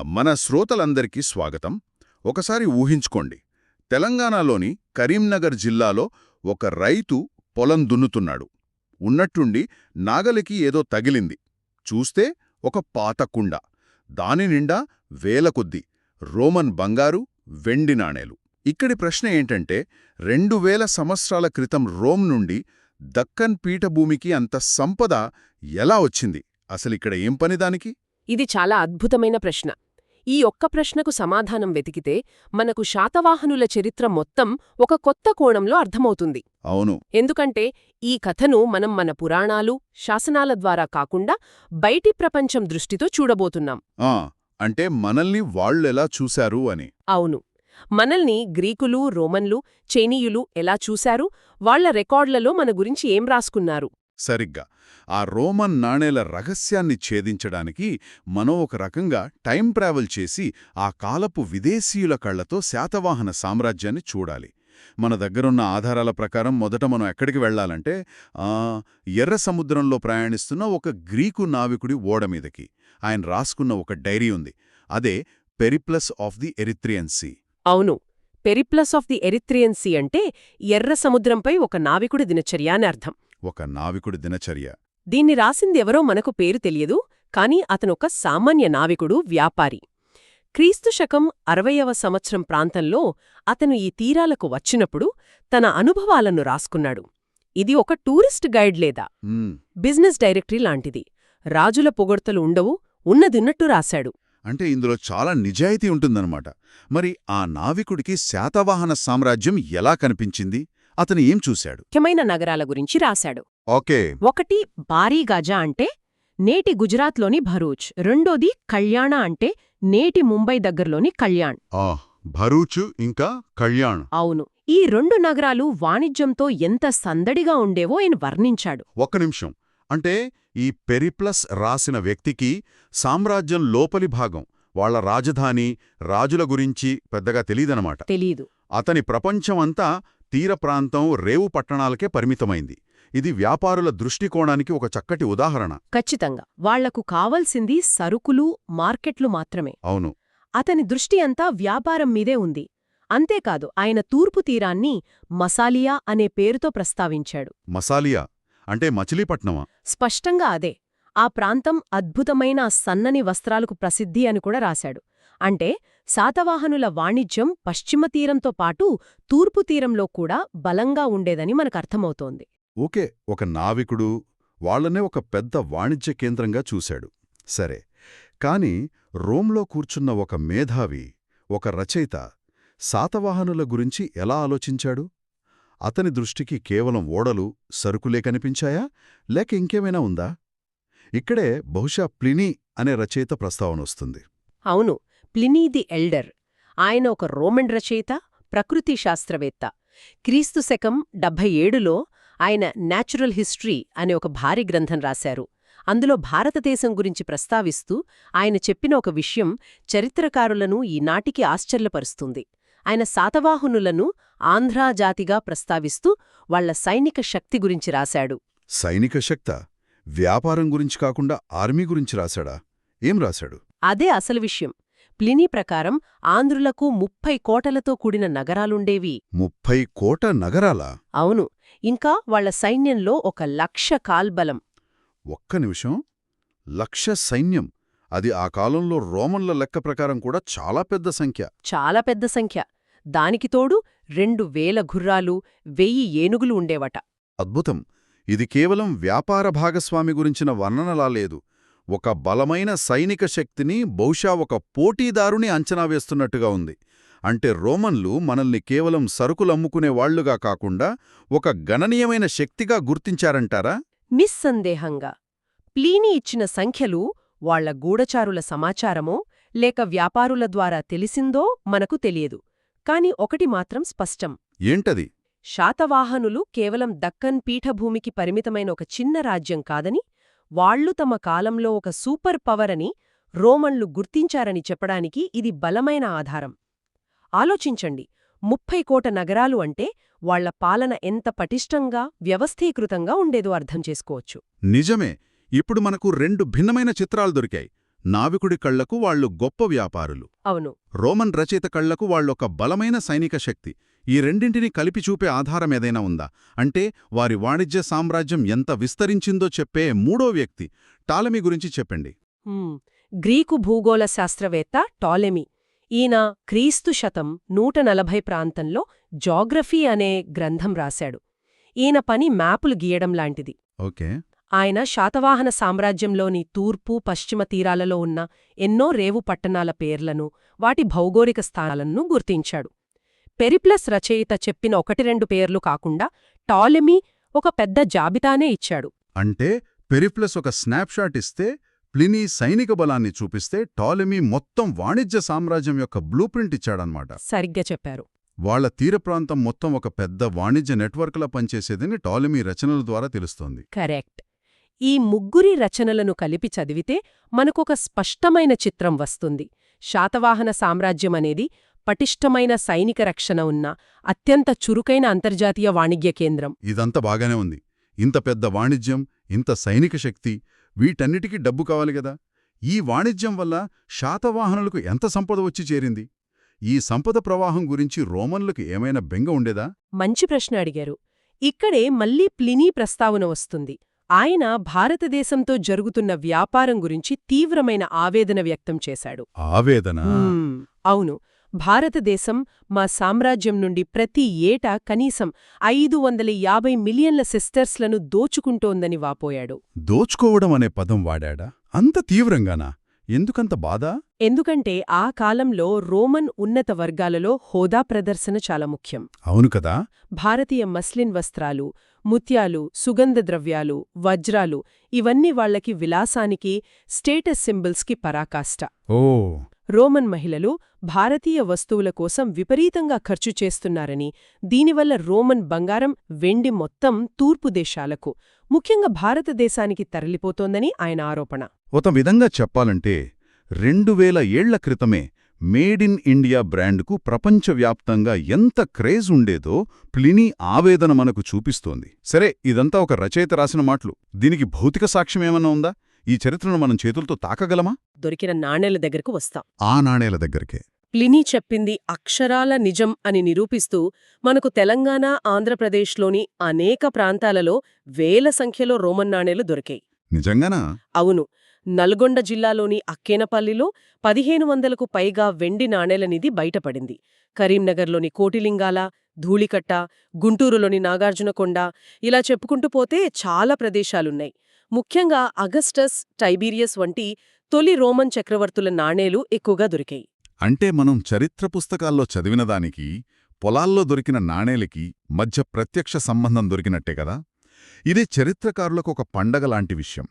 మన శ్రోతలందరికీ స్వాగతం. ఒకసారి ఊహించుకోండి. తెలంగాణలోని కరీంనగర్ జిల్లాలో ఒక రైతు పొలం దున్నుతున్నాడు. ఉన్నట్టుండి నాగలికి ఏదో తగిలింది. చూస్తే ఒక పాత కుండ. దాని నిండా వేలకొద్ది రోమన్ బంగారు వెండి నాణేలు. ఇక్కడి ప్రశ్న ఏంటంటే రెండు వేల సంవత్సరాల క్రితం రోమ్ నుండి దక్కన్ పీఠభూమికి అంత సంపద ఎలా వచ్చింది? అసలిక్కడ ఏం పని దానికి? ఇది చాలా అద్భుతమైన ప్రశ్న. ఈ ఒక్క ప్రశ్నకు సమాధానం వెతికితే మనకు శాతవాహనుల చరిత్ర మొత్తం ఒక కొత్త కోణంలో అర్థమవుతుంది. అవును. ఎందుకంటే ఈ కథను మనం మన పురాణాలు శాసనాల ద్వారా కాకుండా బయటి ప్రపంచం దృష్టితో చూడబోతున్నాం. ఆ అంటే మనల్ని వాళ్ళెలా చూశారు అని. అవును. మనల్ని గ్రీకులు రోమన్లు చైనీయులు ఎలా చూశారు వాళ్ళ రికార్డులలో మన గురించి ఏం రాసుకున్నారు? సరిగ్గా. ఆ రోమన్ నాణేల రహస్యాన్ని ఛేదించడానికి మనం ఒక రకంగా టైం ట్రావెల్ చేసి ఆ కాలపు విదేశీయుల కళ్ళతో శాతవాహన సామ్రాజ్యాన్ని చూడాలి. మన దగ్గరున్న ఆధారాల ప్రకారం మొదట మనం ఎక్కడికి వెళ్ళాలంటే ఆ, ఎర్ర సముద్రంలో ప్రయాణిస్తున్న ఒక గ్రీకు నావికుడి ఓడ మీదకి. ఆయన రాసుకున్న ఒక డైరీ ఉంది. అదే Periplus of the Erythraean Sea. అవును. Periplus of the Erythraean Sea అంటే ఎర్ర సముద్రంపై ఒక నావికుడి దినచర్య అని అర్థం. ఒక నావికుడి దినచర్య. దీన్ని రాసిందెవరో మనకు పేరు తెలియదు కాని అతనొక సామాన్య నావికుడు వ్యాపారి. క్రీస్తు శకం అరవయవ సంవత్సరం ప్రాంతంలో అతను ఈ తీరాలకు వచ్చినప్పుడు తన అనుభవాలను రాసుకున్నాడు. ఇది ఒక టూరిస్ట్ గైడ్ లేదా. బిజినెస్ డైరెక్టరీ లాంటిది. రాజుల పొగడ్తలు ఉండవు ఉన్నదిన్నట్టు రాశాడు. అంటే ఇందులో చాలా నిజాయితీ ఉంటుందన్నమాట. మరి ఆ నావికుడికి శాతవాహన సామ్రాజ్యం ఎలా కనిపించింది? అతను ఏం చూశాడు? ముఖ్యమైన నగరాల గురించి రాశాడు. ఓకే. ఒకటి బారీగాజా అంటే నేటి గుజరాత్లోని భరూచ్. రెండోది కళ్యాణ అంటే నేటి ముంబై దగ్గర్లోని కళ్యాణ్. భరూచు ఇంకా కళ్యాణ్. అవును. ఈ రెండు నగరాలు వాణిజ్యంతో ఎంత సందడిగా ఉండేవో ఆయన వర్ణించాడు. ఒక్క నిమిషం. అంటే ఈ పెరిప్లస్ రాసిన వ్యక్తికి సామ్రాజ్యం లోపలి భాగం వాళ్ళ రాజధాని రాజుల గురించి పెద్దగా తెలీదనమాట తెలీదు. అతని ప్రపంచమంతా తీర ప్రాంతం రేవు పట్టణాలకే పరిమితమైంది. ఇది వ్యాపారుల దృష్టికోణానికి ఒక చక్కటి ఉదాహరణ. ఖచ్చితంగా. వాళ్ళకు కావలసింది సరుకులు మార్కెట్లు మాత్రమే. అవును. అతని దృష్టి అంతా వ్యాపారం మీదే ఉంది. అంతేకాదు ఆయన తూర్పు తీరాన్ని మసాలియా అనే పేరుతో ప్రస్తావించాడు. మసాలియా? అంటే మచిలీపట్నమా? స్పష్టంగా అదే. ఆ ప్రాంతం అద్భుతమైన సన్నని వస్త్రాలకు ప్రసిద్ధి అని కూడా రాశాడు. అంటే శాతవాహనుల వాణిజ్యం పశ్చిమ తీరంతో పాటు తూర్పు తీరంలో కూడా బలంగా ఉండేదని మనకర్థమవుతోంది. ఓకే ఒక నావికుడు వాళ్ళనే ఒక పెద్ద వాణిజ్య కేంద్రంగా చూశాడు. సరే కాని రోమ్లో కూర్చున్న ఒక మేధావి ఒక రచయిత శాతవాహనుల గురించి ఎలా ఆలోచించాడు? అతని దృష్టికి కేవలం ఓడలు సరుకులే కనిపించాయా? లేక ఇంకేమైనా ఉందా? ఇక్కడే బహుశా ప్లినీ అనే రచయిత ప్రస్తావనొస్తుంది అవును ప్లినీ ది ఎల్డర్. ఆయన ఒక రోమన్ రచయిత ప్రకృతి శాస్త్రవేత్త. క్రీస్తు శకం డెబ్భై ఏడులో ఆయన న్యాచురల్ హిస్టరీ అనే ఒక భారీ గ్రంథం రాశారు. అందులో భారతదేశం గురించి ప్రస్తావిస్తూ ఆయన చెప్పిన ఒక విషయం చరిత్రకారులను ఈనాటికి ఆశ్చర్యపరుస్తుంది. ఆయన శాతవాహనులను ఆంధ్రా జాతిగా ప్రస్తావిస్తూ వాళ్ళ సైనిక శక్తి గురించి రాశాడు. సైనిక శక్త? వ్యాపారం గురించి కాకుండా ఆర్మీ గురించి రాశాడా? ఏం రాశాడు? అదే అసలు విషయం. ప్లినీ ప్రకారం ఆంధ్రులకు ముప్పై కోటలతో కూడిన నగరాలుండేవి. ముప్పై కోట నగరాలా? అవును. ఇంకా వాళ్ళ సైన్యంలో ఒక లక్ష కాల్బలం. ఒక్క నిమిషం. లక్ష సైన్యం. అది ఆ కాలంలో రోమన్ల లెక్క ప్రకారం కూడా చాలా పెద్ద సంఖ్య. చాలా పెద్ద సంఖ్య. దానికి తోడు రెండు వేల గుర్రాలు వెయ్యి ఏనుగులు ఉండేవట. అద్భుతం. ఇది కేవలం వ్యాపార భాగస్వామి గురించిన వర్ణనలా లేదు. ఒక బలమైన సైనిక శక్తిని బహుశా ఒక పోటీదారుని అంచనా వేస్తున్నట్టుగా ఉంది. అంటే రోమన్లు మనల్ని కేవలం సరుకులమ్ముకునే వాళ్ళుగా కాకుండా ఒక గణనీయమైన శక్తిగా గుర్తించారంటారా? నిస్సందేహంగా. ప్లీని ఇచ్చిన సంఖ్యలు వాళ్ళ గూఢచారుల సమాచారమో లేక వ్యాపారుల ద్వారా తెలిసిందో మనకు తెలియదు. కాని ఒకటి మాత్రం స్పష్టం. ఏంటది? శాతవాహనులు కేవలం దక్కన్ పీఠభూమికి పరిమితమైన ఒక చిన్న రాజ్యం కాదని వాళ్ళు తమ కాలంలో ఒక సూపర్ పవర్ అని రోమన్లు గుర్తించారని చెప్పడానికి ఇది బలమైన ఆధారం. ఆలోచించండి ముప్పై కోట నగరాలు అంటే వాళ్ళ పాలన ఎంత పటిష్టంగా వ్యవస్థీకృతంగా ఉండేదో అర్థం చేసుకోవచ్చు. నిజమే ఇప్పుడు మనకు రెండు భిన్నమైన చిత్రాలు దొరికాయి. నావికుడి కళ్ళకు వాళ్ళు గొప్ప వ్యాపారులు. అవును. రోమన్ రచయిత కళ్ళకు వాళ్ళొక బలమైన సైనిక శక్తి. ఈ రెండింటిని కలిపి చూపే ఆధారం ఏదైనా ఉందా? అంటే వారి వాణిజ్య సామ్రాజ్యం ఎంత విస్తరించిందో చెప్పే మూడో వ్యక్తి టాలమీ గురించి చెప్పండి. గ్రీకు భూగోళ శాస్త్రవేత్త టాలెమీ. ఈయన క్రీస్తు శతం నూట నలభై ప్రాంతంలో జాగ్రఫీ అనే గ్రంథం రాశాడు. ఈయన పని మ్యాపులు గీయడం లాంటిది. ఓకే. ఆయన శాతవాహన సామ్రాజ్యంలోని తూర్పు పశ్చిమ తీరాలలో ఉన్న ఎన్నో రేవు పట్టణాల పేర్లను వాటి భౌగోళిక స్థానాలను గుర్తించాడు. పెరిప్లస్ రచయిత చెప్పిన ఒకటి రెండు పేర్లు కాకుండా టాలెమీ ఒక పెద్ద జాబితానే ఇచ్చాడు. అంటే పెరిప్లస్ ఒక స్నాప్షాట్ ఇస్తే ప్లినీ సైనిక బలాన్ని చూపిస్తే టాలెమీ మొత్తం వాణిజ్య సామ్రాజ్యం యొక్క బ్లూ ప్రింట్ ఇచ్చాడనమాట సరిగ్గా చెప్పారు. వాళ్ళ తీర ప్రాంతం మొత్తం ఒక పెద్ద వాణిజ్య నెట్వర్క్లా పనిచేసేదని టాలెమీ రచనల ద్వారా తెలుస్తోంది. కరెక్ట్. ఈ ముగ్గురి రచనలను కలిపి చదివితే మనకొక స్పష్టమైన చిత్రం వస్తుంది. శాతవాహన సామ్రాజ్యం అనేది పటిష్టమైన సైనిక రక్షణ ఉన్న అత్యంత చురుకైన అంతర్జాతీయ వాణిజ్య కేంద్రం. ఇదంతా బాగానే ఉంది. ఇంత పెద్ద వాణిజ్యం ఇంత సైనిక శక్తి వీటన్నిటికీ డబ్బు కావాలి గదా ఈ వాణిజ్యం వల్ల శాతవాహనులకు ఎంత సంపద వచ్చి చేరింది? ఈ సంపద ప్రవాహం గురించి రోమన్లకు ఏమైనా బెంగ ఉండేదా? మంచి ప్రశ్న అడిగారు. ఇక్కడే మళ్ళీ ప్లినీ ప్రస్తావన వస్తుంది. ఆయన భారతదేశంతో జరుగుతున్న వ్యాపారం గురించి తీవ్రమైన ఆవేదన వ్యక్తం చేశాడు. ఆవేదన. అవును. భారతదేశం మా సామ్రాజ్యం నుండి ప్రతి ఏటా కనీసం ఐదు వందల యాభై మిలియన్ల సిస్టర్స్లను దోచుకుంటోందని వాపోయాడు. దోచుకోవడం అనే పదం వాడాడా? అంత తీవ్రంగానా? ఎందుకంత బాధ? ఎందుకంటే ఆ కాలంలో రోమన్ ఉన్నత వర్గాలలో హోదా ప్రదర్శన చాలా ముఖ్యం. అవును కదా? భారతీయ మస్లిన్ వస్త్రాలు ముత్యాలు సుగంధ ద్రవ్యాలు వజ్రాలు ఇవన్నీ వాళ్ళకి విలాసానికి స్టేటస్ సింబల్స్కి పరాకాష్ట. ఓ రోమన్ మహిళలు భారతీయ వస్తువుల కోసం విపరీతంగా ఖర్చు చేస్తున్నారని దీనివల్ల రోమన్ బంగారం వెండి మొత్తం తూర్పు దేశాలకు ముఖ్యంగా భారతదేశానికి తరలిపోతోందని ఆయన ఆరోపణ. ఒక విధంగా చెప్పాలంటే రెండు వేల ఏళ్ళ క్రితమే మేడ్ ఇన్ ఇండియా బ్రాండ్కు ప్రపంచవ్యాప్తంగా ఎంత క్రేజ్ ఉండేదో ప్లినీ ఆవేదన మనకు చూపిస్తోంది. సరే ఇదంతా ఒక రచయిత రాసిన మాటలు. దీనికి భౌతిక సాక్ష్యమేమన్నా ఉందా? ఈ చరిత్రను మనం చేతులతో తాకగలమా? దొరికిన నాణేల దగ్గరకు వస్తాం. ఆ నాణేల దగ్గరికే. ప్లినీ చెప్పింది అక్షరాల నిజం అని నిరూపిస్తూ మనకు తెలంగాణ ఆంధ్రప్రదేశ్లోని అనేక ప్రాంతాలలో వేల సంఖ్యలో రోమన్ నాణేలు దొరికాయి. నిజంగానా? అవును. నల్గొండ జిల్లాలోని అక్కేనపల్లిలో పదిహేను వందలకు పైగా వెండి నాణేల నిధి బయటపడింది. కరీంనగర్లోని కోటిలింగాల ధూళికట్ట గుంటూరులోని నాగార్జునకొండ ఇలా చెప్పుకుంటూ పోతే చాలా ప్రదేశాలున్నాయి. ముఖ్యంగా అగస్టస్ టైబీరియస్ వంటి తొలి రోమన్ చక్రవర్తుల నాణేలు ఎక్కువగా దొరికాయి. అంటే మనం చరిత్ర పుస్తకాల్లో చదివిన దానికి పొలాల్లో దొరికిన నాణేలకి మధ్య ప్రత్యక్ష సంబంధం దొరికినట్టే కదా? ఇది చరిత్రకారులకు ఒక పండగ లాంటి విషయం.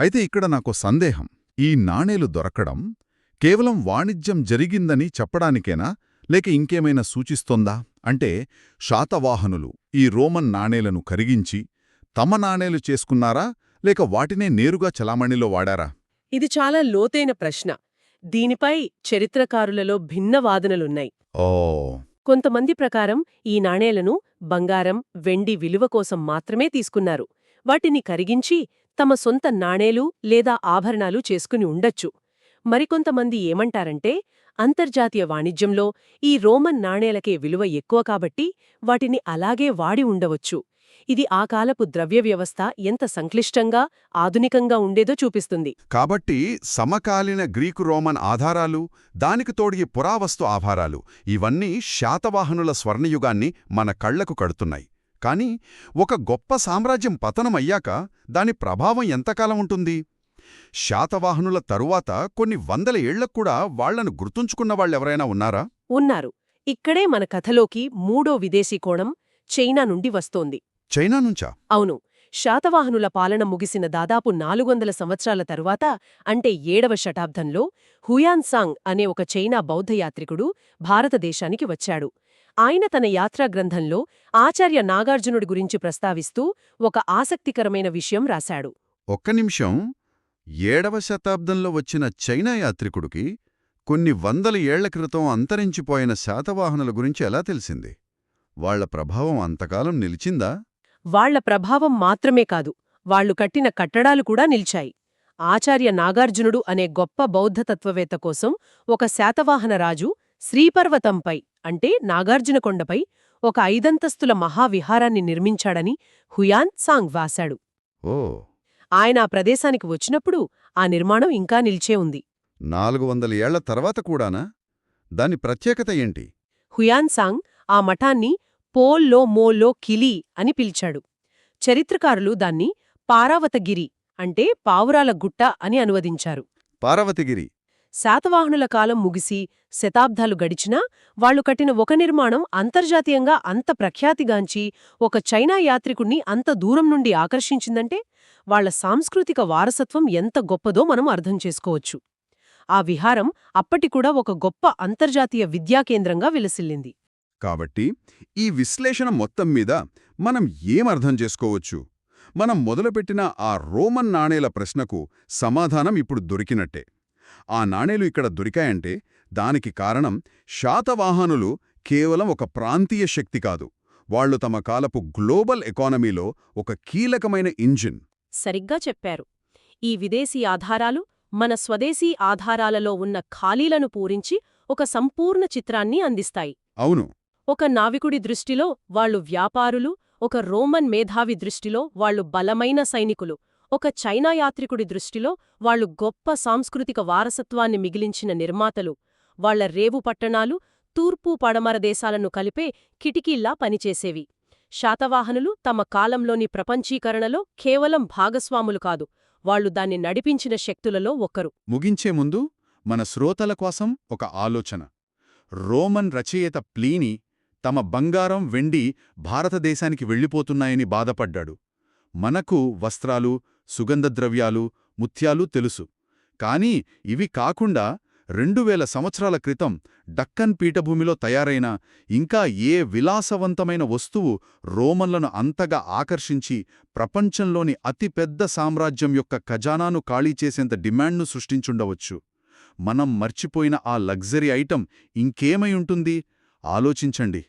అయితే ఇక్కడ నాకు సందేహం. ఈ నాణేలు దొరకడం కేవలం వాణిజ్యం జరిగిందని చెప్పడానికేనా? లేక ఇంకేమైనా సూచిస్తోందా? అంటే శాతవాహనులు ఈ రోమన్ నాణేలను కరిగించి తమ నాణేలు చేసుకున్నారా? లేక వాటినే నేరుగా చలామణిలో వాడారా? ఇది చాలా లోతైన ప్రశ్న. దీనిపై చరిత్రకారులలో భిన్న వాదనలున్నాయి. ఓ. కొంతమంది ప్రకారం ఈ నాణేలను బంగారం వెండి విలువ కోసం మాత్రమే తీసుకున్నారు. వాటిని కరిగించి తమ సొంత నాణేలు లేదా ఆభరణాలు చేసుకుని ఉండొచ్చు. మరికొంతమంది ఏమంటారంటే అంతర్జాతీయ వాణిజ్యంలో ఈ రోమన్ నాణేలకే విలువ ఎక్కువ కాబట్టి వాటిని అలాగే వాడి ఉండవచ్చు. ఇది ఆ కాలపు ద్రవ్య వ్యవస్థ ఎంత సంక్లిష్టంగా ఆధునికంగా ఉండేదో చూపిస్తుంది. కాబట్టి సమకాలీన గ్రీకు రోమన్ ఆధారాలు దానికి తోడిగి పురావస్తు ఆధారాలు ఇవన్నీ శాతవాహనుల స్వర్ణయుగాన్ని మన కళ్ళకు కడుతున్నాయి. కాని ఒక గొప్ప సామ్రాజ్యం పతనమయ్యాక దాని ప్రభావం ఎంతకాలం ఉంటుంది? శాతవాహనుల తరువాత కొన్ని వందల ఏళ్ళక్కూడా వాళ్ళను గుర్తుంచుకున్న వాళ్ళెవరైనా ఉన్నారా? ఉన్నారు. ఇక్కడే మన కథలోకి మూడో విదేశీ కోణం చైనా నుండి వస్తోంది. చైనా నుంచా? అవును. శాతవాహనుల పాలన ముగిసిన దాదాపు నాలుగు వందల సంవత్సరాల తరువాత అంటే ఏడవ శతాబ్దంలో హుయాన్సాంగ్ అనే ఒక చైనా బౌద్ధయాత్రికుడు భారతదేశానికి వచ్చాడు. ఆయన తన యాత్రా గ్రంథంలో ఆచార్య నాగార్జునుడి గురించి ప్రస్తావిస్తూ ఒక ఆసక్తికరమైన విషయం రాశాడు. ఒక్క నిమిషం. ఏడవ శతాబ్దంలో వచ్చిన చైనా యాత్రికుడికి కొన్ని వందల ఏళ్ళ క్రితం అంతరించిపోయిన శాతవాహనుల గురించి ఎలా తెలిసింది? వాళ్ళ ప్రభావం అంతకాలం నిలిచిందా? వాళ్ళ ప్రభావం మాత్రమే కాదు వాళ్ళు కట్టిన కట్టడాలు కూడా నిల్చాయి. ఆచార్య నాగార్జునుడు అనే గొప్ప బౌద్ధ తత్వవేత్త కోసం ఒక శాతవాహన రాజు శ్రీపర్వతంపై అంటే నాగార్జునకొండపై ఒక ఐదంతస్తుల మహావిహారాన్ని నిర్మించాడని హుయాన్ సాంగ్ వాశాడు ఓ. ఆయన ఆ ప్రదేశానికి వచ్చినప్పుడు ఆ నిర్మాణం ఇంకా నిల్చే ఉంది. నాలుగు వందల ఏళ్ళ తర్వాత కూడానా? దాని ప్రత్యేకత ఏంటి? హుయాన్ సాంగ్ ఆ మఠాన్ని పోల్లో మో లో కిలి అని పిలిచాడు. చరిత్రకారులు దాన్ని పారావతగిరి అంటే పావురాల గుట్ట అని అనువదించారు. పార్వతిగిరి శాతవాహనుల కాలం ముగిసి శతాబ్దాలు గడిచినా వాళ్ళు కట్టిన ఒక నిర్మాణం అంతర్జాతీయంగా అంత ప్రఖ్యాతిగాంచి ఒక చైనా యాత్రికుణ్ణి అంత దూరం నుండి ఆకర్షించిందంటే వాళ్ళ సాంస్కృతిక వారసత్వం ఎంత గొప్పదో మనం అర్థం చేసుకోవచ్చు. ఆ విహారం అప్పటికూడా ఒక గొప్ప అంతర్జాతీయ విద్యా కేంద్రంగా విలసిల్లింది. కాబట్టి ఈ విశ్లేషణ మొత్తం మీద మనం ఏం అర్థం చేసుకోవచ్చు? మనం మొదలుపెట్టిన ఆ రోమన్ నాణేల ప్రశ్నకు సమాధానం ఇప్పుడు దొరికినట్టే. ఆ నాణేలు ఇక్కడ దొరికాయంటే దానికి కారణం శాతవాహనులు కేవలం ఒక ప్రాంతీయ శక్తి కాదు. వాళ్ళు తమ కాలపు గ్లోబల్ ఎకానమీలో ఒక కీలకమైన ఇంజిన్. సరిగ్గా చెప్పారు. ఈ విదేశీ ఆధారాలు మన స్వదేశీ ఆధారాలలో ఉన్న ఖాళీలను పూరించి ఒక సంపూర్ణ చిత్రాన్ని అందిస్తాయి. అవును. ఒక నావికుడి దృష్టిలో వాళ్ళు వ్యాపారులు ఒక రోమన్ మేధావి దృష్టిలో వాళ్ళు బలమైన సైనికులు ఒక చైనా యాత్రికుడి దృష్టిలో వాళ్ళు గొప్ప సాంస్కృతిక వారసత్వాన్ని మిగిలించిన నిర్మాతలు వాళ్ళ రేవు పట్టణాలు తూర్పు పడమర దేశాలను కలిపే కిటికీల్లా పనిచేసేవి. శాతవాహనులు తమ కాలంలోని ప్రపంచీకరణలో కేవలం భాగస్వాములు కాదు వాళ్ళు దాన్ని నడిపించిన శక్తులలో ఒకరు ముగించే ముందు మన శ్రోతల కోసం ఒక ఆలోచన. రోమన్ రచయిత ప్లీని తమ బంగారం వెండి భారతదేశానికి వెళ్ళిపోతున్నాయని బాధపడ్డాడు. మనకు వస్త్రాలు సుగంధద్రవ్యాలు ముత్యాలు తెలుసు. కాని ఇవి కాకుండా రెండు వేల సంవత్సరాల క్రితం డక్కన్ పీఠభూమిలో తయారైన ఇంకా ఏ విలాసవంతమైన వస్తువు రోమన్లను అంతగా ఆకర్షించి ప్రపంచంలోని అతిపెద్ద సామ్రాజ్యం యొక్క ఖజానాను ఖాళీ చేసేంత డిమాండ్ను సృష్టించుండవచ్చు. మనం మర్చిపోయిన ఆ లగ్జరీ ఐటం ఇంకేమై ఉంటుంది? ఆలోచించండి.